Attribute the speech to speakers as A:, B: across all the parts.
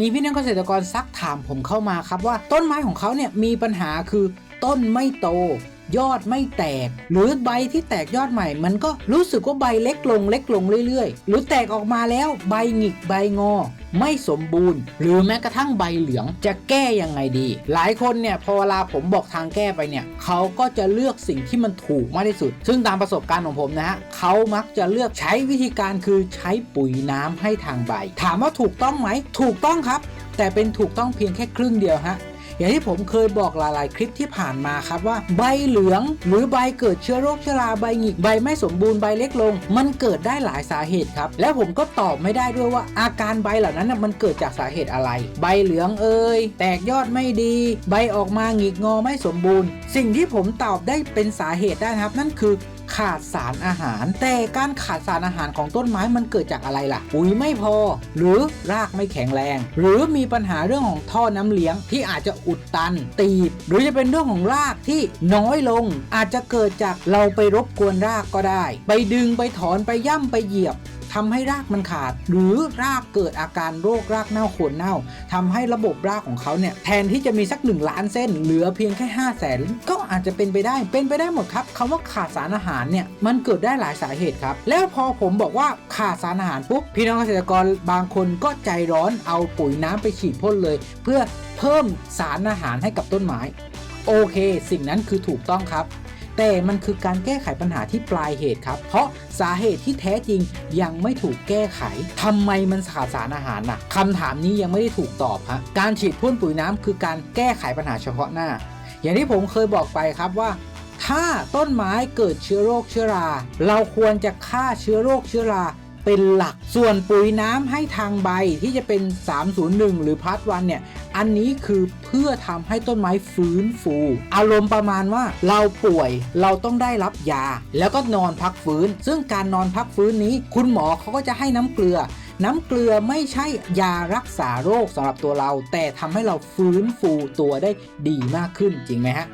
A: มีพี่น้องเกษตรกรซักถามผมเข้ามาครับว่าต้นไม้ของเขาเนี่ยมีปัญหาคือต้นไม่โต ยอดไม่แตก หรือใบที่แตกยอดใหม่ มันก็รู้สึกว่าใบเล็กลงเล็กลงเรื่อยๆ หรือแตกออกมาแล้วใบหงิกใบงอ ไม่สมบูรณ์ หรือแม้กระทั่งใบเหลืองจะแก้ยังไงดี หลายคนเนี่ยพอเวลาผมบอกทางแก้ไปเนี่ยเขาก็จะเลือกสิ่งที่มันถูกมากที่สุด ซึ่งตามประสบการณ์ของผมนะฮะเขามักจะเลือกใช้วิธีการคือใช้ปุ๋ยน้ำให้ทางใบ ถามว่าถูกต้องไหมถูกต้องครับ แต่เป็นถูกต้องเพียงแค่ครึ่งเดียวฮะ อย่างที่ผมเคยบอกหลาย ๆ คลิปที่ผ่านมาครับว่าใบเหลืองหรือใบเกิดเชื้อโรคชราใบหงิกใบไม่สมบูรณ์ใบเล็กลง มันเกิดได้หลายสาเหตุครับ และผมก็ตอบไม่ได้ด้วยว่าอาการใบเหล่านั้นมันเกิดจากสาเหตุอะไร ใบเหลืองเอ่ยแตกยอดไม่ดี ใบออกมาหงิกงอไม่สมบูรณ์ สิ่งที่ผมตอบได้เป็นสาเหตุได้นะครับ นั่นคือ ขาดสารอาหาร แต่การขาดสารอาหารของต้นไม้มันเกิดจากอะไรล่ะ ปุ๋ยไม่พอ หรือรากไม่แข็งแรง หรือมีปัญหาเรื่องของท่อน้ำเลี้ยงที่อาจจะอุดตัน ตีบ หรือจะเป็นเรื่องของรากที่น้อยลง อาจจะเกิดจากเราไปรบกวนรากก็ได้ ไปดึงไปถอนไปย่ำไปเหยียบ ทำให้รากมันขาด หรือรากเกิดอาการโรครากเน่าโคนเน่าทำให้ระบบรากของเขาเนี่ยแทนที่จะมีสัก 1 ล้านเส้น เหลือเพียงแค่5 0 0แสนก็อาจจะเป็นไปได้เป็นไปได้หมดครับคำว่าขาดสารอาหารเนี่ยมันเกิดได้หลายสาเหตุครับ แล้วพอผมบอกว่าขาดสารอาหารปุ๊บพี่น้องเกษตรกรบางคนก็ใจร้อนเอาปุ๋ยน้ำไปฉีดพ่นเลย เพื่อเพิ่มสารอาหารให้กับต้นไม้ โอเค สิ่งนั้นคือถูกต้องครับ แต่มันคือการแก้ไขปัญหาที่ปลายเหตุครับ เพราะสาเหตุที่แท้จริงยังไม่ถูกแก้ไขทำไมมันขาดสารอาหารน่ะคำถามนี้ยังไม่ได้ถูกตอบฮะการฉีดพ่นปุ๋ยน้ำคือการแก้ไขปัญหาเฉพาะหน้า อย่างที่ผมเคยบอกไปครับว่าถ้าต้นไม้เกิดเชื้อโรคเชื้อรา เราควรจะฆ่าเชื้อโรคเชื้อรา เป็นหลัก ส่วนปุ๋ยน้ำให้ทางใบที่จะเป็น 301 หรือพัดวันเนี่ย อันนี้คือเพื่อทำให้ต้นไม้ฟื้นฟู อารมณ์ประมาณว่าเราป่วยเราต้องได้รับยา แล้วก็นอนพักฟื้น ซึ่งการนอนพักฟื้นนี้ คุณหมอเขาก็จะให้น้ำเกลือน้ำเกลือไม่ใช่ยารักษาโรคสำหรับตัวเรา แต่ทำให้เราฟื้นฟูตัวได้ดีมากขึ้นจริงไหมฮะ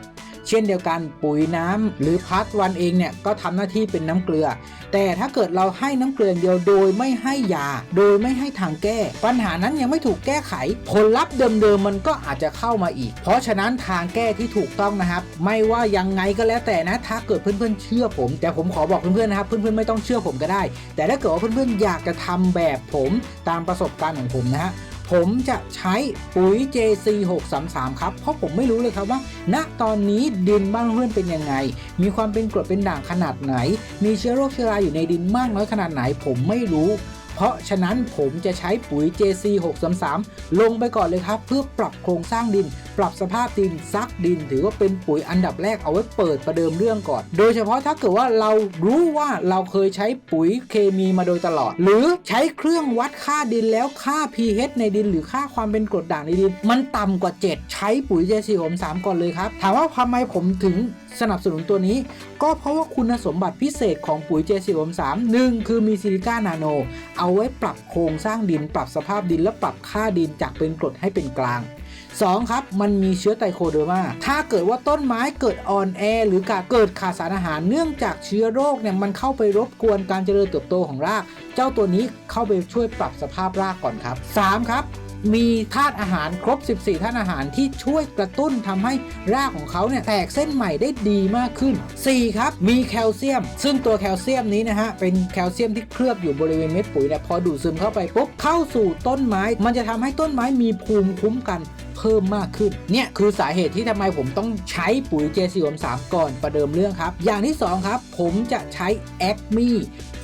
A: เช่นเดียวกันปุ๋ยน้ำหรือพัดวันเองเนี่ยก็ทำหน้าที่เป็นน้ำเกลือ แต่ถ้าเกิดเราให้น้ำเกลืออย่างเดียวโดยไม่ให้ยา โดยไม่ให้ทางแก้ ปัญหานั้นยังไม่ถูกแก้ไข ผลลัพธ์เดิมๆมันก็อาจจะเข้ามาอีก เพราะฉะนั้นทางแก้ที่ถูกต้องนะครับ ไม่ว่ายังไงก็แล้วแต่นะ ถ้าเกิดเพื่อนๆเชื่อผม แต่ผมขอบอกเพื่อนๆนะครับเพื่อนๆไม่ต้องเชื่อผมก็ได้ แต่ถ้าเกิดว่าเพื่อนๆอยากจะทำแบบผมตามประสบการณ์ของผมนะฮะ ผมจะใช้ปุ๋ย JC 633 ครับ เพราะผมไม่รู้เลยครับว่า ณตอนนี้ดินบ้านเพื่อนเป็นยังไง มีความเป็นกรดเป็นด่างขนาดไหน มีเชื้อโรคเชื้อราอยู่ในดินมากน้อยขนาดไหน ผมไม่รู้ เพราะฉะนั้นผมจะใช้ปุ๋ย JC 633 ลงไปก่อนเลยครับ เพื่อปรับโครงสร้างดิน ปรับสภาพดินซักดิน ถือว่าเป็นปุ๋ยอันดับแรกเอาไว้เปิดประเดิมเรื่องก่อน โดยเฉพาะถ้าเกิดว่าเรารู้ว่าเราเคยใช้ปุ๋ยเคมีมาโดยตลอด หรือใช้เครื่องวัดค่าดินแล้วค่า pH ในดิน หรือค่าความเป็นกรดด่างในดิน มันต่ำกว่า 7 ใช้ปุ๋ย JC 633ก่อนเลยครับถามว่าทำไมผมถึงสนับสนุนตัวนี้ ก็เพราะว่าคุณสมบัติพิเศษของปุ๋ย JC 633หนึ่งคือมีซิลิก้านาโน เอาไว้ปรับโครงสร้างดิน ปรับสภาพดินและปรับค่าดินจากเป็นกรดให้เป็นกลาง 2. ครับมันมีเชื้อไตโคเดอร์มาถ้าเกิดว่าต้นไม้เกิดอ่อนแอหรือเกิดขาดสารอาหารเนื่องจากเชื้อโรคเนี่ยมันเข้าไปรบกวนการเจริญเติบโตของราก เจ้าตัวนี้เข้าไปช่วยปรับสภาพรากก่อนครับ 3. ครับ มีธาตุอาหารครบ 14ธาตุอาหารที่ช่วยกระตุ้นทำให้รากของเขาเนี่ยแตกเส้นใหม่ได้ดีมากขึ้น 4. ครับ มีแคลเซียม ซึ่งตัวแคลเซียมนี้นะฮะ เป็นแคลเซียมที่เคลือบอยู่บริเวณเม็ดปุ๋ยเนี่ยพอดูดซึมเข้าไปปุ๊บเข้าสู่ต้นไม้ มันจะทำให้ต้นไม้มีภูมิคุ้มกันเพิ่มมากขึ้น เนี่ยคือสาเหตุที่ทำไมผมต้องใช้ปุ๋ย J43 ก่อนประเดิมเรื่องครับ อย่างที่ 2 ครับ ผมจะใช้แอคมี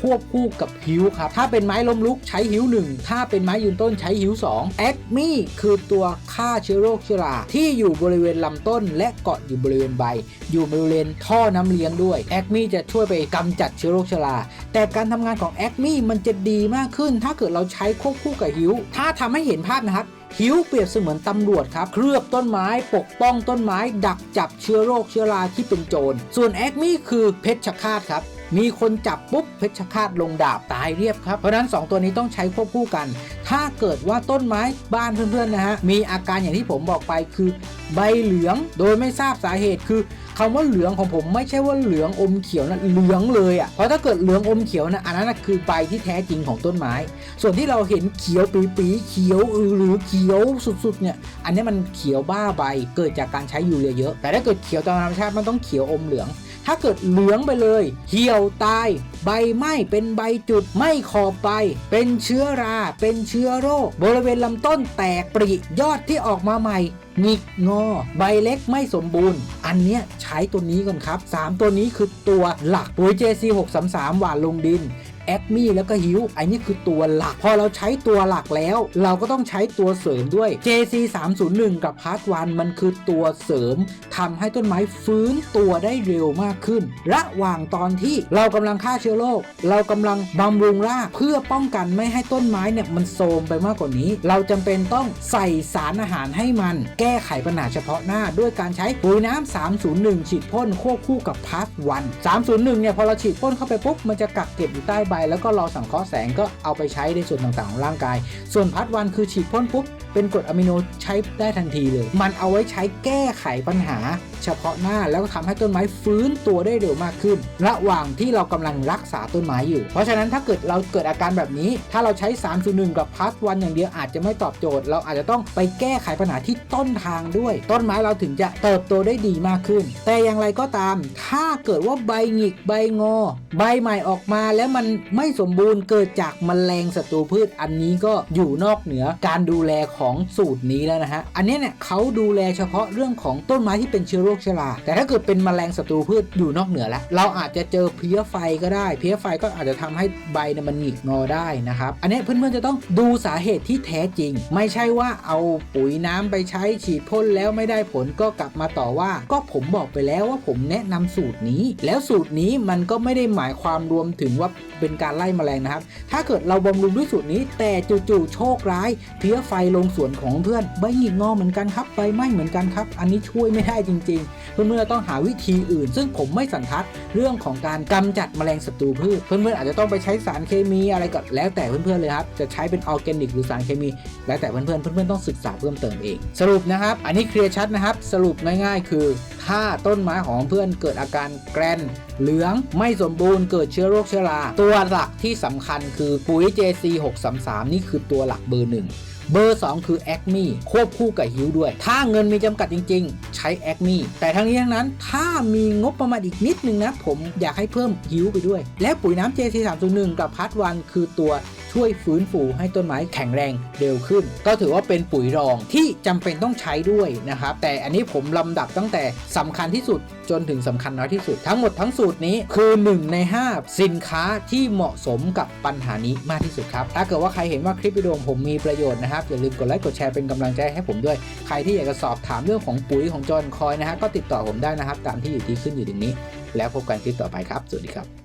A: ควบคู่กับหิวครับ ถ้าเป็นไม้ล้มลุกใช้หิวหนึ่งถ้าเป็นไม้ยืนต้นใช้หิว2แอคมีคือตัวฆ่าเชื้อโรคเชื้อราที่อยู่บริเวณลำต้น และเกาะอยู่บริเวณใบ อยู่บริเวณท่อน้ำเลี้ยงด้วยแอคมีจะช่วยไปกำจัดเชื้อโรคเชื้อราแต่การทำงานของแอคมีมันจะดีมากขึ้น ถ้าเกิดเราใช้ควบคู่กับหิวถ้าทำให้เห็นภาพนะครับหิวเปรียบเสมือนตำรวจครับ เคลือบต้นไม้ปกป้องต้นไม้ ดักจับเชื้อโรคเชื้อราที่เป็นโจร ส่วนแอคมี่คือเพชฌฆาตครับ มีคนจับปุ๊บเพชฌฆาตลงดาบตายเรียบครับ เพราะนั้น 2 ตัวนี้ต้องใช้ควบคู่กัน ถ้าเกิดว่าต้นไม้บ้านเพื่อนๆนะฮะมีอาการอย่างที่ผมบอกไปคือ ใบเหลืองโดยไม่ทราบสาเหตุคือ คำว่าเหลืองของผมไม่ใช่ว่าเหลืองอมเขียวนะเหลืองเลยอะ่ะเพราะถ้าเกิดเหลืองอมเขียวนะอันนั้นนะคือใบที่แท้จริงของต้นไม้ ส่วนที่เราเห็นเขียวปีปีเขียวอือหรือเขียวสุดๆเนี่ยอันนี้มันเขียวบ้าใบเกิดจากการใช้ยูเรียเยอะ แต่ถ้าเกิดเขียวตามธรรมชาติมันต้องเขียวอมเหลือง ถ้าเกิดเหลืองไปเลยเหี่ยวตาย ใบไหม้เป็นใบจุดไม่ขอบใบเป็นเชื้อรา เป็นเชื้อโรค บริเวณลำต้นแตกปริยอดที่ออกมาใหม่ หงิกงอ ใบเล็กไม่สมบูรณ์ อันเนี้ยใช้ตัวนี้ก่อนครับ 3 ตัวนี้คือตัวหลักปุ๋ย JC 633หวานลงดิน แอคมี่แล้วก็ฮิวไอ้นี่คือตัวหลัก พอเราใช้ตัวหลักแล้ว เราก็ต้องใช้ตัวเสริมด้วย JC 301 กับพาร์ทวันมันคือตัวเสริมทำให้ต้นไม้ฟื้นตัวได้เร็วมากขึ้น ระหว่างตอนที่เรากำลังฆ่าเชื้อโรคเรากำลังบำรุงรากเพื่อป้องกันไม่ให้ต้นไม้เนี่ยมันโทรมไปมากกว่านี้ เราจำเป็นต้องใส่สารอาหารให้มัน แก้ไขปัญหาเฉพาะหน้า ด้วยการใช้ปุ๋ยน้ำ301 ฉีดพ่นควบคู่กับพาร์ทวัน301เนี่ยพอเราฉีดพ่นเข้าไปปุ๊บมันจะกักเก็บอยู่ใต้ใบแล้วก็รอสังเคราะห์แสงก็เอาไปใช้ในส่วนต่างๆของร่างกาย ส่วนพาร์ทวันคือฉีดพ่นปุ๊บ เป็นกรดอะมิโนใช้ได้ทันทีเลย มันเอาไว้ใช้แก้ไขปัญหา เฉพาะหน้าแล้วก็ทำให้ต้นไม้ฟื้นตัวได้เร็วมากขึ้น ระหว่างที่เรากำลังรักษาต้นไม้อยู่ เพราะฉะนั้นถ้าเกิดเราเกิดอาการแบบนี้ ถ้าเราใช้301กับพาสวันอย่างเดียวอาจจะไม่ตอบโจทย์ เราอาจจะต้องไปแก้ไขปัญหาที่ต้นทางด้วย ต้นไม้เราถึงจะเติบโตได้ดีมากขึ้น แต่อย่างไรก็ตาม ถ้าเกิดว่าใบหงิกใบงอ ใบใหม่ออกมาแล้วมันไม่สมบูรณ์เกิดจากแมลงศัตรูพืชอันนี้ก็อยู่นอกเหนือการดูแลของของสูตรนี้แล้วนะฮะ อันนี้เนี่ยเขาดูแลเฉพาะเรื่องของต้นไม้ที่เป็นเชื้อโรคเชื้อรา แต่ถ้าเกิดเป็นแมลงศัตรูพืชอยู่นอกเหนือแล้ว เราอาจจะเจอเพลี้ยไฟก็ได้ เพลี้ยไฟก็อาจจะทำให้ใบเนี่ยมันหงิกงอได้นะครับ อันนี้เพื่อนๆจะต้องดูสาเหตุที่แท้จริง ไม่ใช่ว่าเอาปุ๋ยน้ำไปใช้ฉีดพ่นแล้วไม่ได้ผลก็กลับมาต่อว่า ก็ผมบอกไปแล้วว่าผมแนะนำสูตรนี้ แล้วสูตรนี้มันก็ไม่ได้หมายความรวมถึงว่าเป็นการไล่แมลงนะครับ ถ้าเกิดเราบำรุงด้วยสูตรนี้ แต่จู่ๆโชคร้าย เพลี้ยไฟลงสวนของเพื่อนใบหงิกงอเหมือนกันครับใบไหม้เหมือนกันครับ อันนี้ช่วยไม่ได้จริง ๆ เพื่อนๆต้องหาวิธีอื่น ซึ่งผมไม่สันทัดเรื่องของการกำจัดแมลงศัตรูพืชเพื่อนๆอาจจะต้องไปใช้สารเคมีอะไรก็แล้วแต่เพื่อนๆเลยครับจะใช้เป็นออร์แกนิกหรือสารเคมี แล้วแต่เพื่อนๆเพื่อนๆต้องศึกษาเพิ่มเติมเอง สรุปนะครับ อันนี้เคลียร์ชัดนะครับสรุปง่ายๆ คือ ถ้าต้นไม้ของเพื่อนเกิดอาการแกรนเหลืองไม่สมบูรณ์เกิดเชื้อโรคเชื้อรา ตัวหลักที่สำคัญคือปุ๋ย JC 633นี่คือตัวหลักเบอร์หนึ่ง เบอร์ 2 คือ a c m e ควบคู่กับฮิวด้วย ถ้าเงินมีจำกัดจริง ๆ ใช้ a c m e แต่ทั้งนี้ทั้งนั้นถ้ามีงบประมาณอีกนิดนึงนะ ผมอยากให้เพิ่มฮิวไปด้วย และปุ๋ยน้ำ JC 301 กับพัดวันคือตัวช่วยฟื้นฟูให้ต้นไม้แข็งแรงเร็วขึ้น ก็ถือว่าเป็นปุ๋ยรองที่จำเป็นต้องใช้ด้วยนะครับแต่อันนี้ผมลำดับตั้งแต่สำคัญที่สุดจนถึงสำคัญน้อยที่สุด ทั้งหมดทั้งสูตรนี้คือ 1 ใน 5 สินค้าที่เหมาะสมกับปัญหานี้มากที่สุดครับ ถ้าเกิดว่าใครเห็นว่าคลิปวิดีโอผมมีประโยชน์นะครับ อย่าลืมกดไลค์กดแชร์เป็นกำลังใจให้ผมด้วย ใครที่อยากจะสอบถามเรื่องของปุ๋ยของจอนคอยนะฮะก็ติดต่อผมได้นะครับ ตามที่อยู่ที่ขึ้นอยู่ตรงนี้ แล้วพบกันคลิปต่อไปครับ สวัสดีครับ